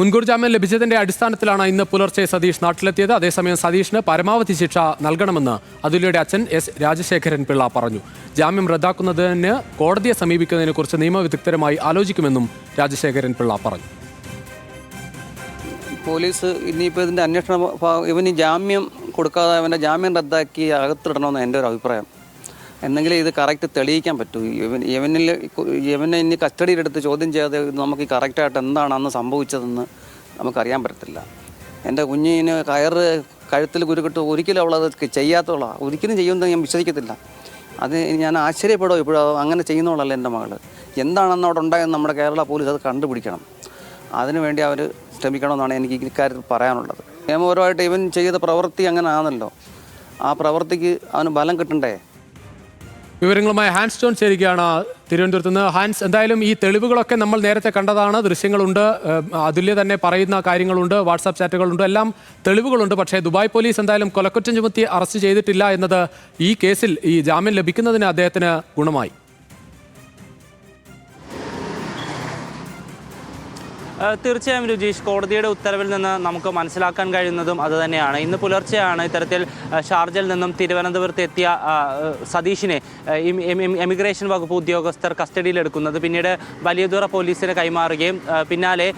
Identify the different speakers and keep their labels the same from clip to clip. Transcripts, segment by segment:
Speaker 1: മുൻകൂർ ജാമ്യം ലഭിച്ചതിന്റെ അടിസ്ഥാനത്തിലാണ് ഇന്ന് പുലർച്ചെ സതീഷ് നാട്ടിലെത്തിയത്. അതേസമയം സതീഷിന് പരമാവധി ശിക്ഷ നൽകണമെന്ന് അതുലിയുടെ അച്ഛൻ എസ് രാജശേഖരൻ പിള്ള പറഞ്ഞു. ജാമ്യം റദ്ദാക്കുന്നതിന് കോടതിയെ സമീപിക്കുന്നതിനെക്കുറിച്ച് നിയമവിദഗ്ധരുമായി ആലോചിക്കുമെന്നും രാജശേഖരൻ പിള്ള പറഞ്ഞു.
Speaker 2: പോലീസ് ഇനിയിപ്പോൾ ഇതിന്റെ അന്വേഷണ ഇവന് ജാമ്യം കൊടുക്കാതെ അവന്റെ ജാമ്യം റദ്ദാക്കി അകത്തിടണമെന്ന് എന്റെ ഒരു അഭിപ്രായം. എന്നെങ്കിലും ഇത് കറക്റ്റ് തെളിയിക്കാൻ പറ്റൂ. ഇവൻ ഇവനിൽ ഇവനെ ഇനി കസ്റ്റഡിയിലെടുത്ത് ചോദ്യം ചെയ്യാതെ നമുക്ക് ഈ കറക്റ്റായിട്ട് എന്താണ് അന്ന് സംഭവിച്ചതെന്ന് നമുക്കറിയാൻ പറ്റത്തില്ല. എന്റെ കുഞ്ഞിന് കയറ് കഴുത്തിൽ കുരുക്കിട്ട് ഒരിക്കലും അവളത് ചെയ്യാത്തവളാണ് ഒരിക്കലും ചെയ്യുമെന്ന് ഞാൻ വിശ്വസിക്കത്തില്ല. അത് ഞാൻ ആശ്ചര്യപ്പെടുമോ ഇപ്പോഴും. അങ്ങനെ ചെയ്യുന്നവളല്ല എന്റെ മകൾ എന്താണെന്ന് അവിടെ ഉണ്ടായെന്ന് നമ്മുടെ കേരള പോലീസ് അത് കണ്ടുപിടിക്കണം. അതിനുവേണ്ടി അവർ ശ്രമിക്കണമെന്നാണ് എനിക്ക് ഇക്കാര്യത്തിൽ പറയാനുള്ളത്. നിയമപരമായിട്ട് ഇവൻ ചെയ്ത പ്രവൃത്തി അങ്ങനെ ആണല്ലോ ആ പ്രവൃത്തിക്ക് അവന് ബലം കിട്ടണ്ടേ?
Speaker 1: വിവരങ്ങളുമായി ഹാൻസ് ജോൺ ചേരുകയാണ് തിരുവനന്തപുരത്ത് നിന്ന്. ഹാൻസ് എന്തായാലും ഈ തെളിവുകളൊക്കെ നമ്മൾ നേരത്തെ കണ്ടതാണ്. ദൃശ്യങ്ങളുണ്ട്. അതുല്യ തന്നെ പറയുന്ന കാര്യങ്ങളുണ്ട്. വാട്സാപ്പ് ചാറ്റുകളുണ്ട്. എല്ലാം തെളിവുകളുണ്ട്. പക്ഷേ ദുബായ് പോലീസ് എന്തായാലും കൊലക്കുറ്റം ചുമത്തി അറസ്റ്റ് ചെയ്തിട്ടില്ല എന്നത് ഈ കേസിൽ ഈ ജാമ്യം ലഭിക്കുന്നതിന് അദ്ദേഹത്തിന് ഗുണമായി.
Speaker 3: തീർച്ചയായും രുചീഷ് കോടതിയുടെ ഉത്തരവിൽ നിന്ന് നമുക്ക് മനസ്സിലാക്കാൻ കഴിയുന്നതും അതുതന്നെയാണ് ഇന്ന് പുലർച്ചെയാണ് ഇത്തരത്തിൽ ഷാർജയിൽ നിന്നും തിരുവനന്തപുരത്ത് എത്തിയ സതീഷിനെ എമിഗ്രേഷൻ വകുപ്പ് ഉദ്യോഗസ്ഥർ കസ്റ്റഡിയിലെടുക്കുന്നത് പിന്നീട് വലിയതുറ പോലീസിന് കൈമാറുകയും പിന്നാലെ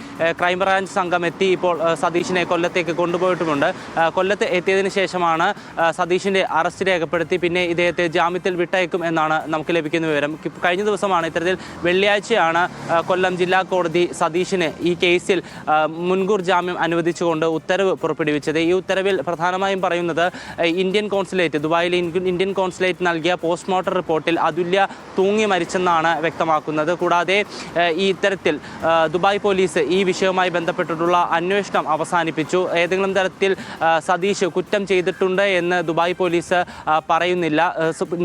Speaker 3: ക്രൈംബ്രാഞ്ച് സംഘം എത്തി ഇപ്പോൾ സതീഷിനെ കൊല്ലത്തേക്ക് കൊണ്ടുപോയിട്ടുമുണ്ട്. കൊല്ലത്ത് എത്തിയതിന് ശേഷമാണ് സതീഷിന്റെ അറസ്റ്റ് രേഖപ്പെടുത്തി പിന്നെ ഇദ്ദേഹത്തെ ജാമ്യത്തിൽ വിട്ടയക്കും എന്നാണ് നമുക്ക് ലഭിക്കുന്ന വിവരം. കഴിഞ്ഞ ദിവസമാണ് ഇത്തരത്തിൽ വെള്ളിയാഴ്ചയാണ് കൊല്ലം ജില്ലാ കോടതി സതീഷിനെ കേസിൽ ഏഹ് മുൻകൂർ ജാമ്യം അനുവദിച്ചുകൊണ്ട് ഉത്തരവ് പുറപ്പെടുവിച്ചത്. ഈ ഉത്തരവിൽ പ്രധാനമായും പറയുന്നത് ഇന്ത്യൻ കോൺസുലേറ്റ് ദുബായിലെ ഇന്ത്യൻ കോൺസുലേറ്റ് നൽകിയ പോസ്റ്റ്മോർട്ടം റിപ്പോർട്ടിൽ അതുല്യ തൂങ്ങി മരിച്ചെന്നാണ് വ്യക്തമാക്കുന്നത്. കൂടാതെ ഈ ഇത്തരത്തിൽ ദുബായ് പോലീസ് ഈ വിഷയവുമായി ബന്ധപ്പെട്ടിട്ടുള്ള അന്വേഷണം അവസാനിപ്പിച്ചു. ഏതെങ്കിലും തരത്തിൽ സതീഷ് കുറ്റം ചെയ്തിട്ടുണ്ട് എന്ന് ദുബായ് പോലീസ് പറയുന്നില്ല.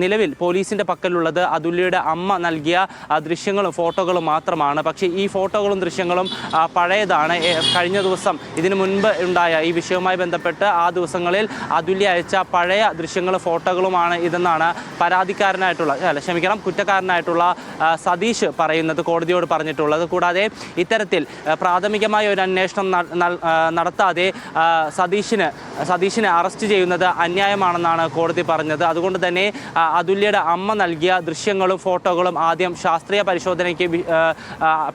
Speaker 3: നിലവിൽ പോലീസിന്റെ പക്കലുള്ളത് അതുല്യയുടെ അമ്മ നൽകിയ ദൃശ്യങ്ങളും ഫോട്ടോകളും മാത്രമാണ്. പക്ഷേ ഈ ഫോട്ടോകളും ദൃശ്യങ്ങളും പഴയതാണ്. കഴിഞ്ഞ ദിവസം ഇതിനു മുൻപ് ഉണ്ടായ ഈ വിഷയവുമായി ബന്ധപ്പെട്ട് ആ ദിവസങ്ങളിൽ അതുല്യ അയച്ച പഴയ ദൃശ്യങ്ങളും ഫോട്ടോകളുമാണ് ഇതെന്നാണ് പരാതിക്കാരനായിട്ടുള്ള അല്ല ക്ഷമിക്കണം കുറ്റക്കാരനായിട്ടുള്ള സതീഷ് പറയുന്നത് കോടതിയോട് പറഞ്ഞിട്ടുള്ളത്. കൂടാതെ ഇത്തരത്തിൽ പ്രാഥമികമായ ഒരു അന്വേഷണം നടത്താതെ സതീഷിന് സതീഷിനെ അറസ്റ്റ് ചെയ്യുന്നത് അന്യായമാണെന്നാണ് കോടതി പറഞ്ഞത്. അതുകൊണ്ട് തന്നെ അതുല്യയുടെ അമ്മ നൽകിയ ദൃശ്യങ്ങളും ഫോട്ടോകളും ആദ്യം ശാസ്ത്രീയ പരിശോധനയ്ക്ക്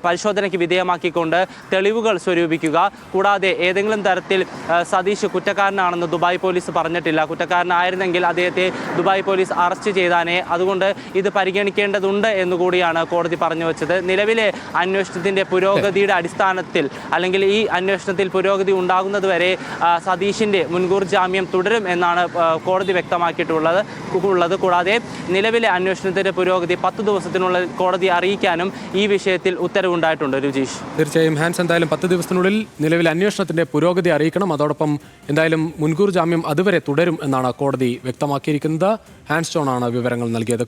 Speaker 3: പരിശോധനയ്ക്ക് വിധേയമാക്കിക്കൊണ്ട് തെളിവുകൾ സ്വരൂപിക്കുക. കൂടാതെ ഏതെങ്കിലും തരത്തിൽ സതീഷ് കുറ്റക്കാരനാണെന്ന് ദുബായ് പോലീസ് പറഞ്ഞിട്ടില്ല. കുറ്റക്കാരനായിരുന്നെങ്കിൽ അദ്ദേഹത്തെ ദുബായ് പോലീസ് അറസ്റ്റ് ചെയ്താനേ. അതുകൊണ്ട് ഇത് പരിഗണിക്കേണ്ടതുണ്ട് എന്നുകൂടിയാണ് കോടതി പറഞ്ഞു വെച്ചത്. നിലവിലെ അന്വേഷണത്തിന്റെ പുരോഗതിയുടെ അടിസ്ഥാനത്തിൽ അല്ലെങ്കിൽ ഈ അന്വേഷണത്തിൽ പുരോഗതി ഉണ്ടാകുന്നതുവരെ ആ, സതീഷിന്റെ മുൻകൂർ ജാമ്യം തുടരും എന്നാണ് കോടതി വ്യക്തമാക്കിയിട്ടുള്ളത്. ഉള്ളത്. കൂടാതെ നിലവിലെ അന്വേഷണത്തിന്റെ പുരോഗതി പത്ത് ദിവസത്തിനുള്ളിൽ കോടതി അറിയിക്കാനും ഈ വിഷയത്തിൽ ഉത്തരവുണ്ടായിട്ടുണ്ട്. രുചീഷ്.
Speaker 1: തീർച്ചയായും ഹാൻസ് എന്തായാലും പത്ത് ദിവസത്തിനുള്ളിൽ നിലവിലെ അന്വേഷണത്തിന്റെ പുരോഗതി അറിയിക്കണം. അതോടൊപ്പം എന്തായാലും മുൻകൂർ ജാമ്യം അതുവരെ തുടരും എന്നാണ് കോടതി വ്യക്തമാക്കിയിരിക്കുന്നത്. ഹാൻസ് ജോൺ ആണ് വിവരങ്ങൾ നൽകിയത്.